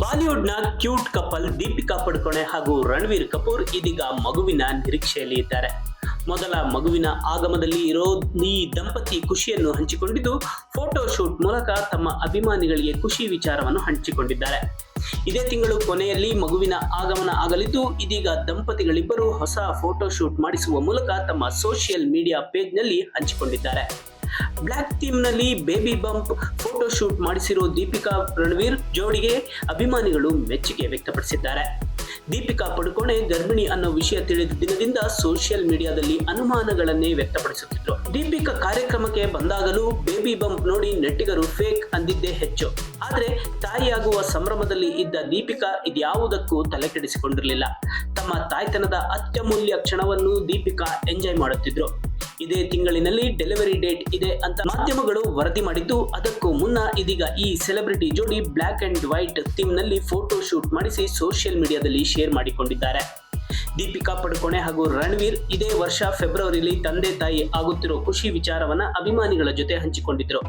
ಬಾಲಿವುಡ್ನ cute couple Deepika Padukone ಹಾಗೂ ರಣವೀರ್ ಕಪೂರ್ ಇದೀಗ ಮಗುವಿನ ನಿರೀಕ್ಷೆಯಲ್ಲಿ ಇದ್ದಾರೆ. ಮೊದಲ ಮಗುವಿನ ಆಗಮದಲ್ಲಿ ಇರೋ ಈ ದಂಪತಿ ಖುಷಿಯನ್ನು ಹಂಚಿಕೊಂಡಿದ್ದು, ಫೋಟೋ ಶೂಟ್ ಮೂಲಕ ತಮ್ಮ ಅಭಿಮಾನಿಗಳಿಗೆ ಖುಷಿ ವಿಚಾರವನ್ನು ಹಂಚಿಕೊಂಡಿದ್ದಾರೆ. ಇದೇ ತಿಂಗಳು ಕೊನೆಯಲ್ಲಿ ಮಗುವಿನ ಆಗಮನ ಆಗಲಿದ್ದು, ಇದೀಗ ದಂಪತಿಗಳಿಬ್ಬರು ಹೊಸ ಫೋಟೋ ಶೂಟ್ ಮಾಡಿಸುವ ಮೂಲಕ ತಮ್ಮ ಸೋಷಿಯಲ್ ಮೀಡಿಯಾ ಪೇಜ್ನಲ್ಲಿ ಹಂಚಿಕೊಂಡಿದ್ದಾರೆ. ಬ್ಲ್ಯಾಕ್ ಥೀಮ್ನಲ್ಲಿ ಬೇಬಿ ಬಂಪ್ ಫೋಟೋ ಶೂಟ್ ಮಾಡಿಸಿರೋ ದೀಪಿಕಾ ರಣವೀರ್ ಜೋಡಿಗೆ ಅಭಿಮಾನಿಗಳು ಮೆಚ್ಚುಗೆ ವ್ಯಕ್ತಪಡಿಸಿದ್ದಾರೆ. ದೀಪಿಕಾ ಪಡುಕೋಣೆ, ಗರ್ಭಿಣಿ ಅನ್ನೋ ವಿಷಯ ತಿಳಿದ ದಿನದಿಂದ ಸೋಷಿಯಲ್ ಮೀಡಿಯಾದಲ್ಲಿ ಅನುಮಾನಗಳನ್ನೇ ವ್ಯಕ್ತಪಡಿಸುತ್ತಿದ್ರು. ದೀಪಿಕಾ ಕಾರ್ಯಕ್ರಮಕ್ಕೆ ಬಂದಾಗಲೂ ಬೇಬಿ ಬಂಪ್ ನೋಡಿ ನೆಟ್ಟಿಗರು ಫೇಕ್ ಅಂದಿದ್ದೇ ಹೆಚ್ಚು. ಆದ್ರೆ ತಾಯಿಯಾಗುವ ಸಂಭ್ರಮದಲ್ಲಿ ಇದ್ದ ದೀಪಿಕಾ ಇದ್ಯಾವುದಕ್ಕೂ ತಲೆ ಕೆಡಿಸಿಕೊಂಡಿರಲಿಲ್ಲ ತಮ್ಮ ತಾಯ್ತನದ ಅತ್ಯಮೂಲ್ಯ ಕ್ಷಣವನ್ನು ದೀಪಿಕಾ ಎಂಜಾಯ್ ಮಾಡುತ್ತಿದ್ರು. ಇದೇ ತಿಂಗಳಿನಲ್ಲಿ ಡೆಲಿವರಿ ಡೇಟ್ ಇದೆ ಅಂತ ಮಾಧ್ಯಮಗಳು ವರದಿ ಮಾಡಿದ್ದು, ಅದಕ್ಕೂ ಮುನ್ನ ಇದೀಗ ಈ ಸೆಲೆಬ್ರಿಟಿ ಜೋಡಿ ಬ್ಲಾಕ್ ಅಂಡ್ ವೈಟ್ ಥೀಮ್ನಲ್ಲಿ ಫೋಟೋ ಶೂಟ್ ಮಾಡಿಸಿ ಸೋಷಿಯಲ್ ಮೀಡಿಯಾದಲ್ಲಿ ಶೇರ್ ಮಾಡಿಕೊಂಡಿದ್ದಾರೆ. ದೀಪಿಕಾ ಪಡುಕೋಣೆ ಹಾಗೂ ರಣವೀರ್ ಇದೇ ವರ್ಷ ಫೆಬ್ರವರಿಯಲ್ಲಿ ತಂದೆ ತಾಯಿ ಆಗುತ್ತಿರುವ ಖುಷಿ ವಿಚಾರವನ್ನ ಅಭಿಮಾನಿಗಳ ಜೊತೆ ಹಂಚಿಕೊಂಡಿದ್ರು.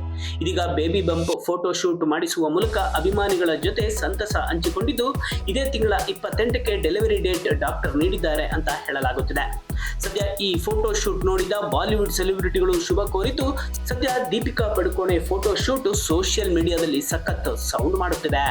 ಇದೀಗ ಬೇಬಿ ಬಂಪ್ ಫೋಟೋ ಶೂಟ್ ಮಾಡಿಸುವ ಮೂಲಕ ಅಭಿಮಾನಿಗಳ ಜೊತೆ ಸಂತಸ ಹಂಚಿಕೊಂಡಿದ್ದು, ಇದೇ ತಿಂಗಳ ಇಪ್ಪತ್ತೆಂಟಕ್ಕೆ ಡೆಲಿವರಿ ಡೇಟ್ ಡಾಕ್ಟರ್ ನೀಡಿದ್ದಾರೆ ಅಂತ ಹೇಳಲಾಗುತ್ತಿದೆ. ಸದ್ಯ ಈ ಫೋಟೋ ಶೂಟ್ ನೋಡಿದ ಬಾಲಿವುಡ್ ಸೆಲೆಬ್ರಿಟಿಗಳು ಶುಭ ಕೋರಿತು ಸದ್ಯ Deepika Padukone photo shoot social ಮೀಡಿಯಾದಲ್ಲಿ ಸಖತ್ ಸೌಂಡ್ ಮಾಡುತ್ತಿದೆ.